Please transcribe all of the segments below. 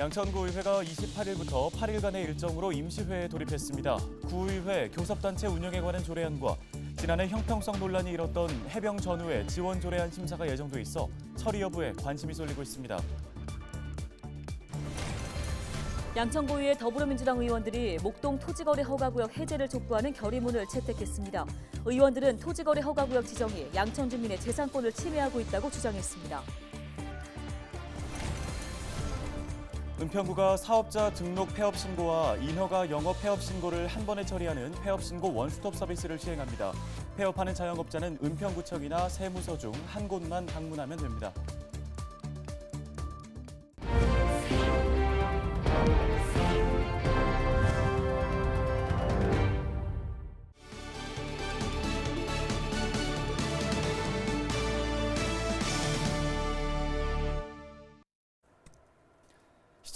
양천구의회가 28일부터 8일간의 일정으로 임시회에 돌입했습니다. 구의회 교섭단체 운영에 관한 조례안과 지난해 형평성 논란이 일었던 해병 전후의 지원 조례안 심사가 예정돼 있어 처리 여부에 관심이 쏠리고 있습니다. 양천구의회 더불어민주당 의원들이 목동 토지거래 허가구역 해제를 촉구하는 결의문을 채택했습니다. 의원들은 토지거래 허가구역 지정이 양천 주민의 재산권을 침해하고 있다고 주장했습니다. 은평구가 사업자 등록 폐업 신고와 인허가 영업 폐업 신고를 한 번에 처리하는 폐업 신고 원스톱 서비스를 시행합니다. 폐업하는 자영업자는 은평구청이나 세무서 중 한 곳만 방문하면 됩니다.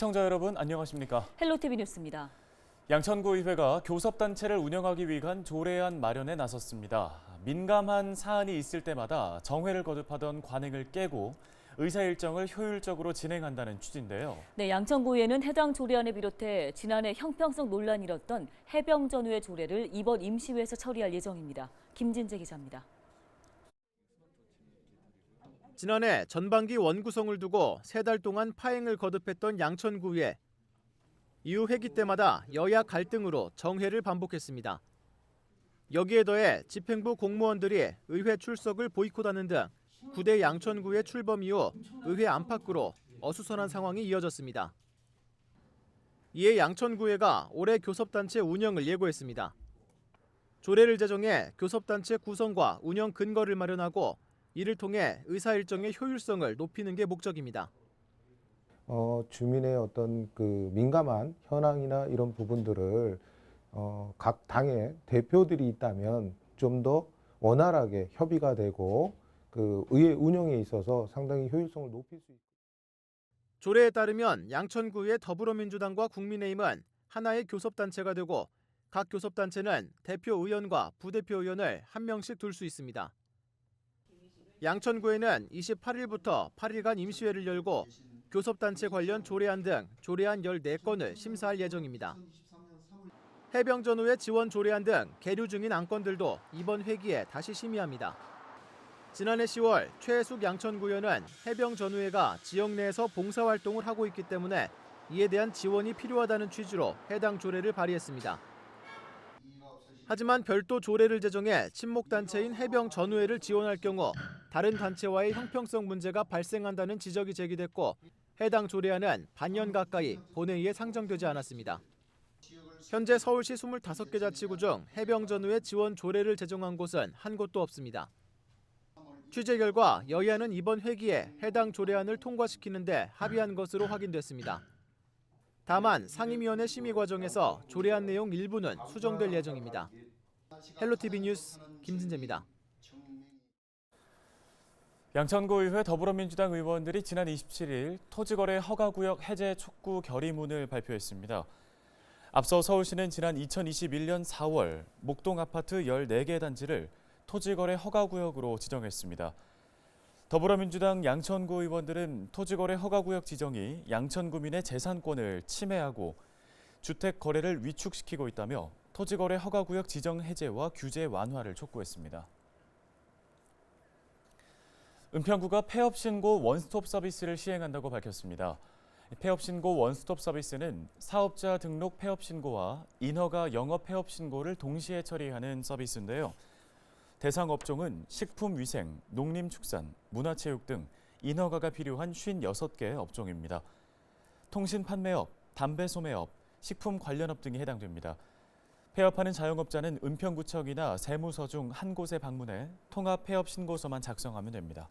시청자 여러분 안녕하십니까? 헬로티비 뉴스입니다. 양천구의회가 교섭단체를 운영하기 위한 조례안 마련에 나섰습니다. 민감한 사안이 있을 때마다 정회를 거듭하던 관행을 깨고 의사 일정을 효율적으로 진행한다는 취지인데요. 네, 양천구의회는 해당 조례안을 비롯해 지난해 형평성 논란이 일었던 해병 전후의 조례를 이번 임시회에서 처리할 예정입니다. 김진재 기자입니다. 지난해 전반기 원구성을 두고 세 달 동안 파행을 거듭했던 양천구의회. 이후 회기 때마다 여야 갈등으로 정회를 반복했습니다. 여기에 더해 집행부 공무원들이 의회 출석을 보이콧하는 등 9대 양천구의 출범 이후 의회 안팎으로 어수선한 상황이 이어졌습니다. 이에 양천구회가 올해 교섭단체 운영을 예고했습니다. 조례를 제정해 교섭단체 구성과 운영 근거를 마련하고 이를 통해 의사 일정의 효율성을 높이는 게 목적입니다. 어, 주민의 어떤 그 민감한 현황이나 이런 부분들을 어, 각 당의 대표들이 있다면 좀 더 원활하게 협의가 되고 그 의회 운영에 있어서 상당히 효율성을 높일 수 있. 조례에 따르면 양천구의 더불어민주당과 국민의힘은 하나의 교섭단체가 되고 각 교섭단체는 대표 의원과 부대표 의원을 한 명씩 둘 수 있습니다. 양천구에는 28일부터 8일간 임시회를 열고 교섭단체 관련 조례안 등 조례안 14건을 심사할 예정입니다. 해병 전후의 지원 조례안 등 계류 중인 안건들도 이번 회기에 다시 심의합니다. 지난해 10월 최혜숙 양천구의원은 해병 전후회가 지역 내에서 봉사활동을 하고 있기 때문에 이에 대한 지원이 필요하다는 취지로 해당 조례를 발의했습니다. 하지만 별도 조례를 제정해 친목단체인 해병 전후회를 지원할 경우 다른 단체와의 형평성 문제가 발생한다는 지적이 제기됐고 해당 조례안은 반년 가까이 본회의에 상정되지 않았습니다. 현재 서울시 25개 자치구 중 해병 전후회 지원 조례를 제정한 곳은 한 곳도 없습니다. 취재 결과 여야는 이번 회기에 해당 조례안을 통과시키는데 합의한 것으로 확인됐습니다. 다만 상임위원회 심의 과정에서 조례안 내용 일부는 수정될 예정입니다. 헬로티비 뉴스 김진재입니다. 양천구의회 더불어민주당 의원들이 지난 27일 토지거래 허가구역 해제 촉구 결의문을 발표했습니다. 앞서 서울시는 지난 2021년 4월 목동 아파트 14개 단지를 토지거래 허가구역으로 지정했습니다. 더불어민주당 양천구 의원들은 토지거래 허가구역 지정이 양천구민의 재산권을 침해하고 주택 거래를 위축시키고 있다며 토지거래 허가구역 지정 해제와 규제 완화를 촉구했습니다. 은평구가 폐업 신고 원스톱 서비스를 시행한다고 밝혔습니다. 폐업 신고 원스톱 서비스는 사업자 등록 폐업 신고와 인허가 영업 폐업 신고를 동시에 처리하는 서비스인데요. 대상 업종은 식품위생, 농림축산, 문화체육 등 인허가가 필요한 56개 업종입니다. 통신 판매업, 담배 소매업, 식품 관련업 등이 해당됩니다. 폐업하는 자영업자는 은평구청이나 세무서 중 한 곳에 방문해 통합 폐업 신고서만 작성하면 됩니다.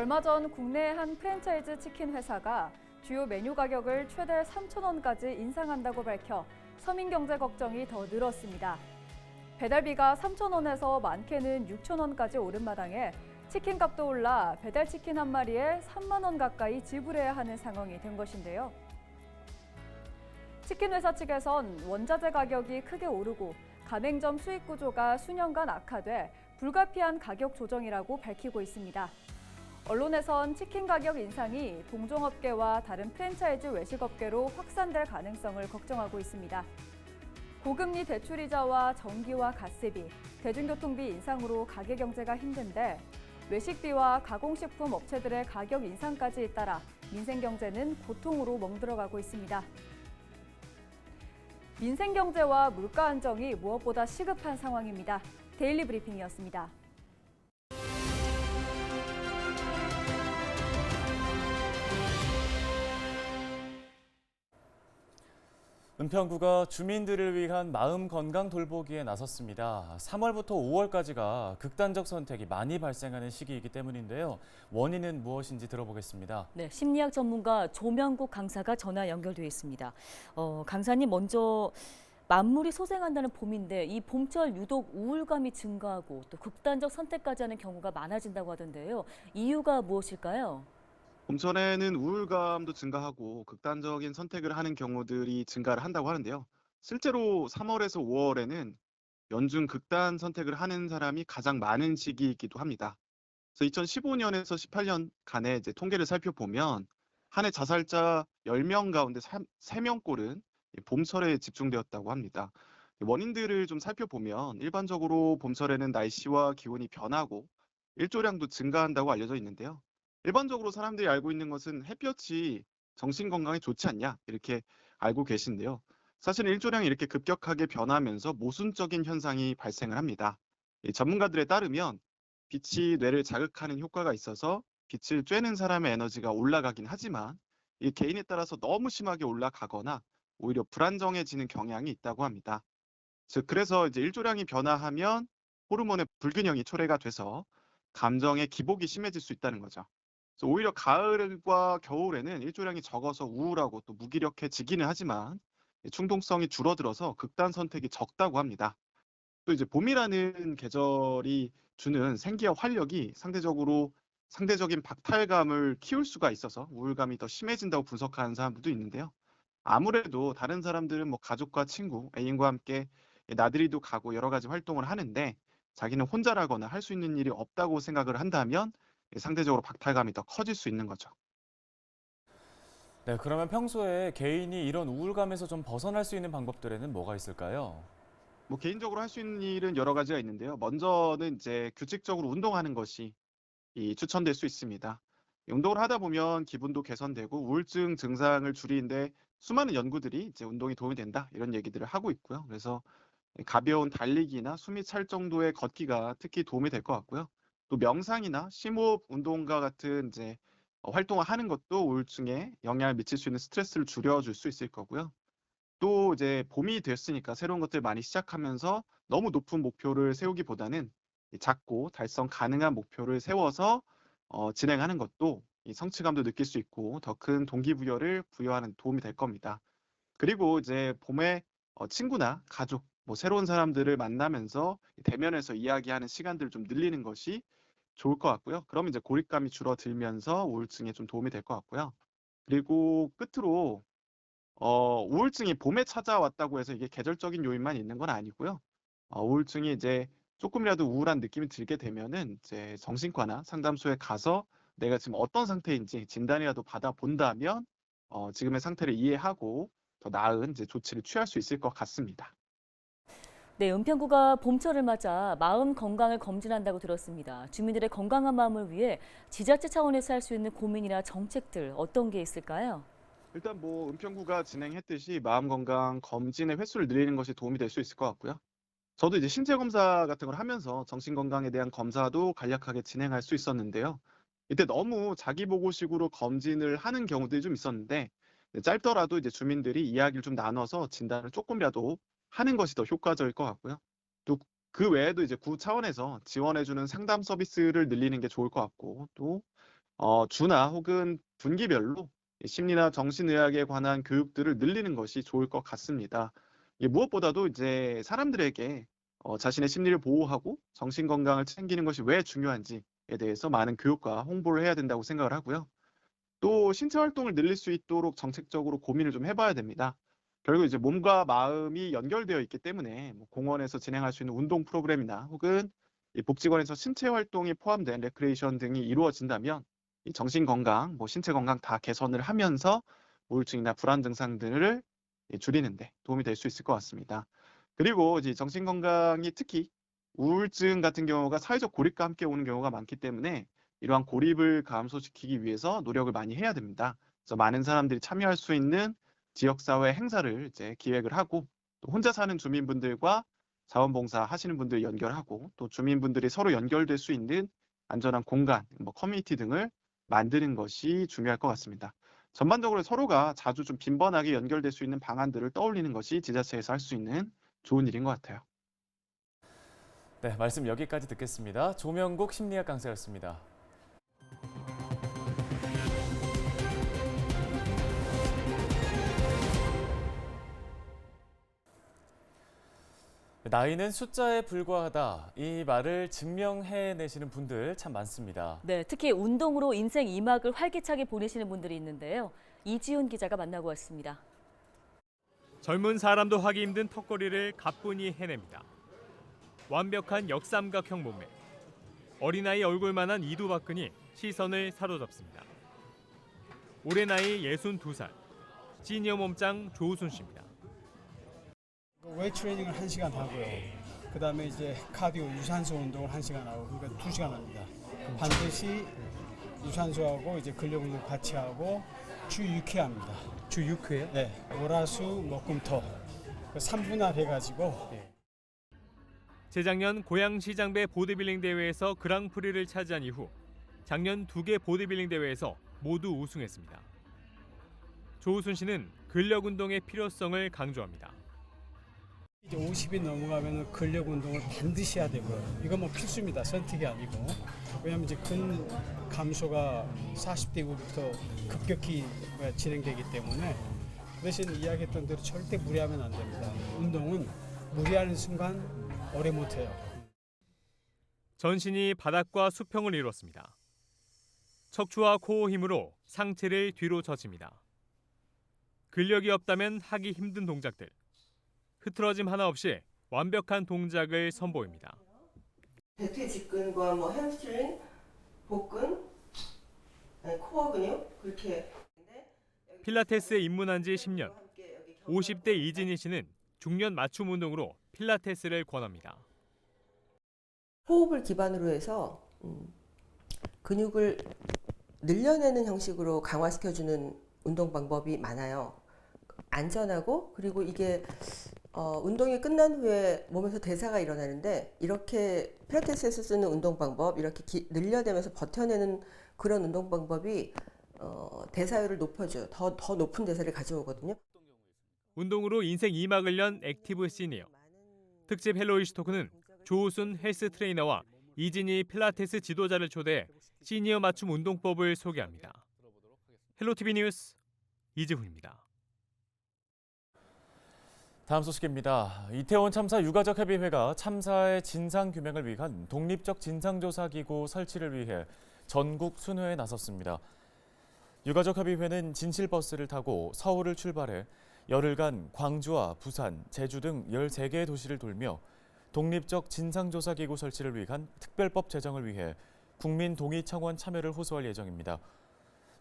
얼마 전 국내 한 프랜차이즈 치킨 회사가 주요 메뉴 가격을 최대 3,000원까지 인상한다고 밝혀 서민 경제 걱정이 더 늘었습니다. 배달비가 3,000원에서 많게는 6,000원까지 오른 마당에 치킨값도 올라 배달 치킨 한 마리에 3만 원 가까이 지불해야 하는 상황이 된 것인데요. 치킨 회사 측에선 원자재 가격이 크게 오르고 가맹점 수익 구조가 수년간 악화돼 불가피한 가격 조정이라고 밝히고 있습니다. 언론에선 치킨 가격 인상이 동종업계와 다른 프랜차이즈 외식업계로 확산될 가능성을 걱정하고 있습니다. 고금리 대출이자와 전기와 가스비, 대중교통비 인상으로 가계 경제가 힘든데 외식비와 가공식품 업체들의 가격 인상까지 잇따라 민생 경제는 고통으로 멍들어가고 있습니다. 민생 경제와 물가 안정이 무엇보다 시급한 상황입니다. 데일리 브리핑이었습니다. 은평구가 주민들을 위한 마음 건강 돌보기에 나섰습니다. 3월부터 5월까지가 극단적 선택이 많이 발생하는 시기이기 때문인데요. 원인은 무엇인지 들어보겠습니다. 네, 심리학 전문가 조명국 강사가 전화 연결돼 있습니다. 어, 강사님 먼저 만물이 소생한다는 봄인데 이 봄철 유독 우울감이 증가하고 또 극단적 선택까지 하는 경우가 많아진다고 하던데요. 이유가 무엇일까요? 봄철에는 우울감도 증가하고 극단적인 선택을 하는 경우들이 증가를 한다고 하는데요. 실제로 3월에서 5월에는 연중 극단 선택을 하는 사람이 가장 많은 시기이기도 합니다. 그래서 2015년에서 18년 간의 이제 통계를 살펴보면 한 해 자살자 10명 가운데 3명꼴은 봄철에 집중되었다고 합니다. 원인들을 좀 살펴보면 일반적으로 봄철에는 날씨와 기온이 변하고 일조량도 증가한다고 알려져 있는데요. 일반적으로 사람들이 알고 있는 것은 햇볕이 정신 건강에 좋지 않냐 이렇게 알고 계신데요. 사실 일조량이 이렇게 급격하게 변하면서 모순적인 현상이 발생을 합니다. 이 전문가들에 따르면 빛이 뇌를 자극하는 효과가 있어서 빛을 쬐는 사람의 에너지가 올라가긴 하지만 이 개인에 따라서 너무 심하게 올라가거나 오히려 불안정해지는 경향이 있다고 합니다. 즉 그래서 이제 일조량이 변화하면 호르몬의 불균형이 초래가 돼서 감정의 기복이 심해질 수 있다는 거죠. 오히려 가을과 겨울에는 일조량이 적어서 우울하고 또 무기력해지기는 하지만 충동성이 줄어들어서 극단 선택이 적다고 합니다. 또 이제 봄이라는 계절이 주는 생기와 활력이 상대적으로 상대적인 박탈감을 키울 수가 있어서 우울감이 더 심해진다고 분석하는 사람들도 있는데요. 아무래도 다른 사람들은 뭐 가족과 친구, 애인과 함께 나들이도 가고 여러 가지 활동을 하는데 자기는 혼자라거나 할 수 있는 일이 없다고 생각을 한다면 상대적으로 박탈감이 더 커질 수 있는 거죠. 네, 그러면 평소에 개인이 이런 우울감에서 좀 벗어날 수 있는 방법들에는 뭐가 있을까요? 뭐 개인적으로 할 수 있는 일은 여러 가지가 있는데요. 먼저는 이제 규칙적으로 운동하는 것이 이 추천될 수 있습니다. 이 운동을 하다 보면 기분도 개선되고 우울증 증상을 줄이는데 수많은 연구들이 이제 운동이 도움이 된다 이런 얘기들을 하고 있고요. 그래서 가벼운 달리기나 숨이 찰 정도의 걷기가 특히 도움이 될 것 같고요. 또 명상이나 심호흡 운동과 같은 이제 어, 활동을 하는 것도 우울증에 영향을 미칠 수 있는 스트레스를 줄여줄 수 있을 거고요. 또 이제 봄이 됐으니까 새로운 것들 많이 시작하면서 너무 높은 목표를 세우기보다는 이 작고 달성 가능한 목표를 세워서 어, 진행하는 것도 이 성취감도 느낄 수 있고 더 큰 동기부여를 부여하는 도움이 될 겁니다. 그리고 이제 봄에 어, 친구나 가족, 뭐 새로운 사람들을 만나면서 대면에서 이야기하는 시간들을 좀 늘리는 것이 좋을 것 같고요. 그러면 이제 고립감이 줄어들면서 우울증에 좀 도움이 될 것 같고요. 그리고 끝으로 어, 우울증이 봄에 찾아왔다고 해서 이게 계절적인 요인만 있는 건 아니고요. 어, 우울증이 이제 조금이라도 우울한 느낌이 들게 되면은 이제 정신과나 상담소에 가서 내가 지금 어떤 상태인지 진단이라도 받아 본다면 어, 지금의 상태를 이해하고 더 나은 이제 조치를 취할 수 있을 것 같습니다. 네, 은평구가 봄철을 맞아 마음 건강을 검진한다고 들었습니다. 주민들의 건강한 마음을 위해 지자체 차원에서 할 수 있는 고민이나 정책들 어떤 게 있을까요? 일단 뭐 은평구가 진행했듯이 마음 건강 검진의 횟수를 늘리는 것이 도움이 될 수 있을 것 같고요. 저도 이제 신체 검사 같은 걸 하면서 정신 건강에 대한 검사도 간략하게 진행할 수 있었는데요. 이때 너무 자기 보고식으로 검진을 하는 경우들이 좀 있었는데 짧더라도 이제 주민들이 이야기를 좀 나눠서 진단을 조금이라도 하는 것이 더 효과적일 것 같고요. 또 그 외에도 이제 구 차원에서 지원해주는 상담 서비스를 늘리는 게 좋을 것 같고 또 어, 주나 혹은 분기별로 심리나 정신의학에 관한 교육들을 늘리는 것이 좋을 것 같습니다. 무엇보다도 이제 사람들에게 어, 자신의 심리를 보호하고 정신 건강을 챙기는 것이 왜 중요한지 대해서 많은 교육과 홍보를 해야 된다고 생각을 하고요. 또 신체 활동을 늘릴 수 있도록 정책적으로 고민을 좀 해봐야 됩니다. 결국 이제 몸과 마음이 연결되어 있기 때문에 뭐 공원에서 진행할 수 있는 운동 프로그램이나 혹은 이 복지관에서 신체 활동이 포함된 레크레이션 등이 이루어진다면 이 정신 건강, 뭐 신체 건강 다 개선을 하면서 우울증이나 불안 증상 들을 예, 줄이는데 도움이 될 수 있을 것 같습니다. 그리고 이제 정신 건강이 특히 우울증 같은 경우가 사회적 고립과 함께 오는 경우가 많기 때문에 이러한 고립을 감소시키기 위해서 노력을 많이 해야 됩니다. 그래서 많은 사람들이 참여할 수 있는 지역사회 행사를 이제 기획을 하고 또 혼자 사는 주민분들과 자원봉사 하시는 분들 연결하고 또 주민분들이 서로 연결될 수 있는 안전한 공간, 뭐 커뮤니티 등을 만드는 것이 중요할 것 같습니다. 전반적으로 서로가 자주 좀 빈번하게 연결될 수 있는 방안들을 떠올리는 것이 지자체에서 할 수 있는 좋은 일인 것 같아요. 네, 말씀 여기까지 듣겠습니다. 조명국 심리학 강사였습니다. 나이는 숫자에 불과하다. 이 말을 증명해내시는 분들 참 많습니다. 네, 특히 운동으로 인생 2막을 활기차게 보내시는 분들이 있는데요. 이지훈 기자가 만나고 왔습니다. 젊은 사람도 하기 힘든 턱걸이를 가뿐히 해냅니다. 완벽한 역삼각형 몸매. 어린아이 얼굴만한 이두박근이 시선을 사로잡습니다. 올해 나이 62살. 시니어 몸짱 조우순 씨입니다. 웨이트 트레이닝을 1시간 하고요. 그 다음에 이제 카디오 유산소 운동을 1시간 하고 그러니까 2시간 합니다. 반드시 유산소하고 이제 근력 운동 같이 하고 주 6회 합니다. 주 6회요? 네. 월화수 목금토 3분할 해 가지고 재작년 고양시장배 보디빌딩 대회에서 그랑프리를 차지한 이후 작년 두 개 보디빌딩 대회에서 모두 우승했습니다. 조우순 씨는 근력 운동의 필요성을 강조합니다. 이제 50이 넘어가면 근력 운동을 반드시 해야 되고요. 이건 뭐 필수입니다. 선택이 아니고. 왜냐하면 이제 근 감소가 40대 이후부터 급격히 진행되기 때문에 그 대신 이야기했던 대로 절대 무리하면 안 됩니다. 운동은 무리하는 순간 오래 못해요. 전신이 바닥과 수평을 이뤘습니다. 척추와 코어 힘으로 상체를 뒤로 젖힙니다. 근력이 없다면 하기 힘든 동작들. 흐트러짐 하나 없이 완벽한 동작을 선보입니다. 대퇴 직근과 뭐 햄스트링, 복근, 아니, 코어 근육 그렇게 필라테스에 입문한 지 10년. 50대 이진희 씨는 중년 맞춤 운동으로 필라테스를 권합니다. 호흡을 기반으로 해서 음, 근육을 늘려내는 형식으로 강화시켜주는 운동 방법이 많아요. 안전하고 그리고 이게 어, 운동이 끝난 후에 몸에서 대사가 일어나는데 이렇게 필라테스에서 쓰는 운동 방법 이렇게 기, 늘려내면서 버텨내는 그런 운동 방법이 어, 대사율을 높여줘요. 더, 더 높은 대사를 가져오거든요. 운동으로 인생 2막을 연 액티브 시니어. 특집 헬로이시 토크는 조우순 헬스 트레이너와 이진희 필라테스 지도자를 초대해 시니어 맞춤 운동법을 소개합니다. 헬로티비 뉴스 이지훈입니다. 다음 소식입니다. 이태원 참사 유가족 협의회가 참사의 진상 규명을 위한 독립적 진상조사 기구 설치를 위해 전국 순회에 나섰습니다. 유가족 협의회는 진실 버스를 타고 서울을 출발해 열흘간 광주와 부산, 제주 등 13개의 도시를 돌며 독립적 진상조사 기구 설치를 위한 특별법 제정을 위해 국민 동의 청원 참여를 호소할 예정입니다.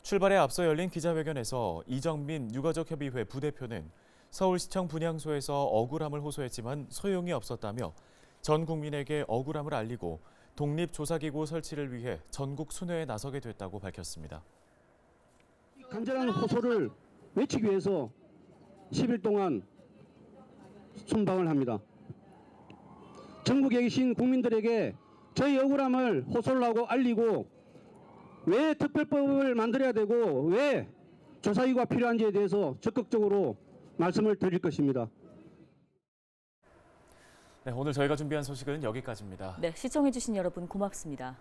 출발에 앞서 열린 기자회견에서 이정민 유가족 협의회 부대표는 서울시청 분향소에서 억울함을 호소했지만 소용이 없었다며 전 국민에게 억울함을 알리고 독립조사기구 설치를 위해 전국 순회에 나서게 됐다고 밝혔습니다. 간절한 호소를 외치기 위해서 10일 동안 순방을 합니다. 전국에 계신 국민들에게 저희 억울함을 호소를 하고 알리고 왜 특별법을 만들어야 되고 왜 조사기구가 필요한지에 대해서 적극적으로 말씀을 드릴 것입니다. 네, 오늘 저희가 준비한 소식은 여기까지입니다. 네, 시청해주신 여러분 고맙습니다.